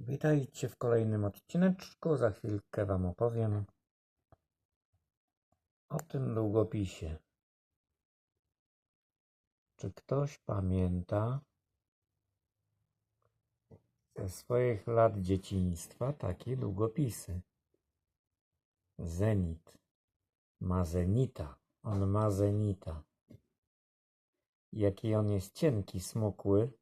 Witajcie w kolejnym odcineczku. Za chwilkę Wam opowiem o tym długopisie. Czy ktoś pamięta ze swoich lat dzieciństwa takie długopisy? Zenit. Ma zenita. On ma zenita. Jaki on jest cienki, smukły.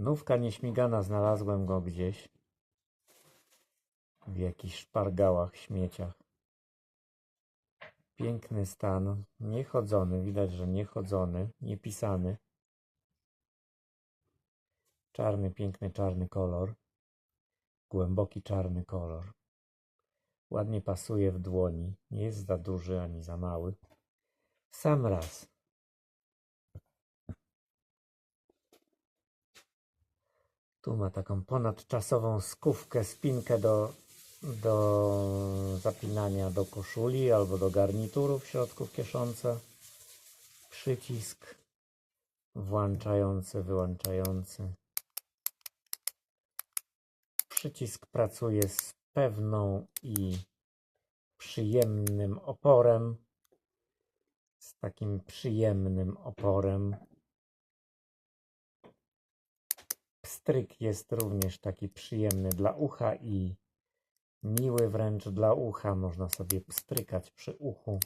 Nówka nieśmigana, znalazłem go gdzieś. W jakichś szpargałach, śmieciach. Piękny stan, niechodzony, widać, że niechodzony, niepisany. Czarny, piękny czarny kolor. Głęboki czarny kolor. Ładnie pasuje w dłoni. Nie jest za duży ani za mały. Sam raz. Tu ma taką ponadczasową skówkę, spinkę do, do zapinania do koszuli albo do garnituru w środku w kieszonce. Przycisk włączający, wyłączający. Przycisk pracuje z pewną i przyjemnym oporem. Z takim przyjemnym oporem. Pstryk jest również taki przyjemny dla ucha i miły wręcz dla ucha. Można sobie pstrykać przy uchu.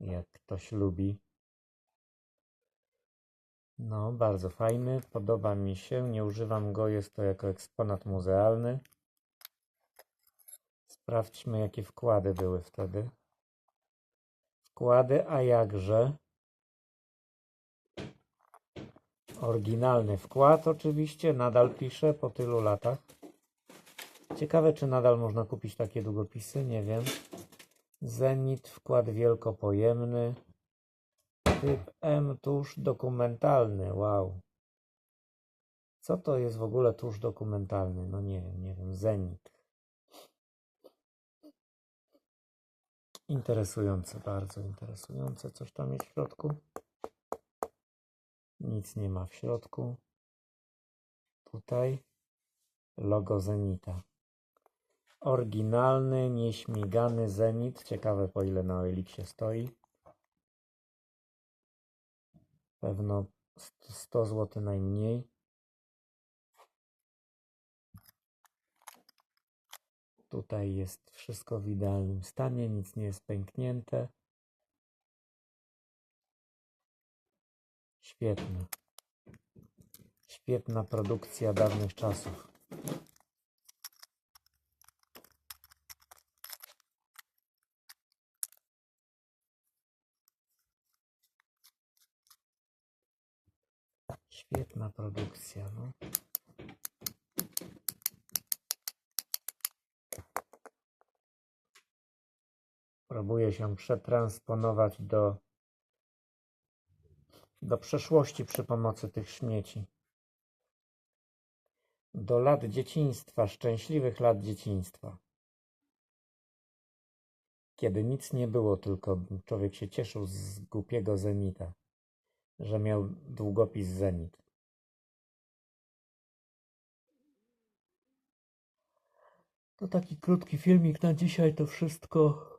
Jak ktoś lubi. No, bardzo fajny. Podoba mi się. Nie używam go. Jest to jako eksponat muzealny. Sprawdźmy, jakie wkłady były wtedy. Wkłady, a jakże? Oryginalny wkład, oczywiście, nadal piszę po tylu latach. Ciekawe, czy nadal można kupić takie długopisy, nie wiem. Zenit, wkład wielkopojemny. Typ M, tusz dokumentalny, wow. Co to jest w ogóle tusz dokumentalny? No nie wiem, nie wiem. Zenit. Interesujące, bardzo interesujące. Coś tam jest w środku? Nic nie ma w środku. Tutaj logo Zenita. Oryginalny, nieśmigany Zenit. Ciekawe po ile na Elixie stoi. Pewno 100 zł najmniej. Tutaj jest wszystko w idealnym stanie, nic nie jest pęknięte. Świetne. Świetna produkcja dawnych czasów. Świetna produkcja, no. Próbuję się przetransponować do, do przeszłości przy pomocy tych śmieci. Do lat dzieciństwa, szczęśliwych lat dzieciństwa. Kiedy nic nie było, tylko człowiek się cieszył z głupiego Zenita, że miał długopis Zenit. To taki krótki filmik na dzisiaj, to wszystko.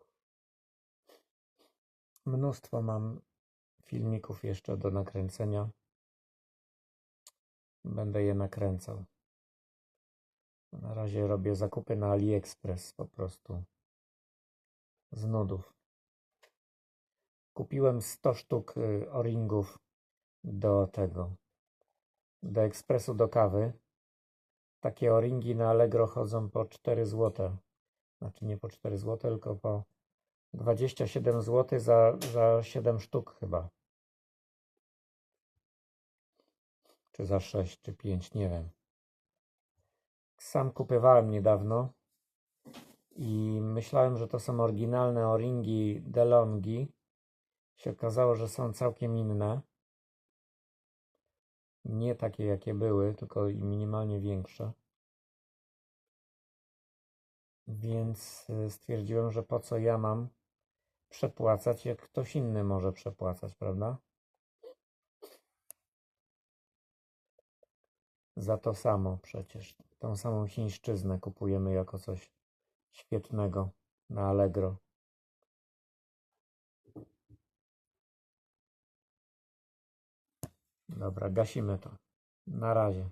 Mnóstwo mam filmików jeszcze do nakręcenia. Będę je nakręcał. Na razie robię zakupy na AliExpress po prostu. Z nudów. Kupiłem 100 sztuk y, o-ringów do tego. Do ekspresu do kawy. Takie o-ringi na Allegro chodzą po 4 zł. Znaczy nie po 4 zł, tylko po 27 zł za, za 7 sztuk chyba. Czy za 6, czy 5, nie wiem. Sam kupywałem niedawno i myślałem, że to są oryginalne o-ringi DeLonghi. Się okazało, że są całkiem inne. Nie takie jakie były, tylko minimalnie większe. Więc y, stwierdziłem, że po co ja mam przepłacać, jak ktoś inny może przepłacać, prawda? Za to samo przecież. Tą samą chińszczyznę kupujemy jako coś świetnego na Allegro. Dobra, gasimy to. Na razie.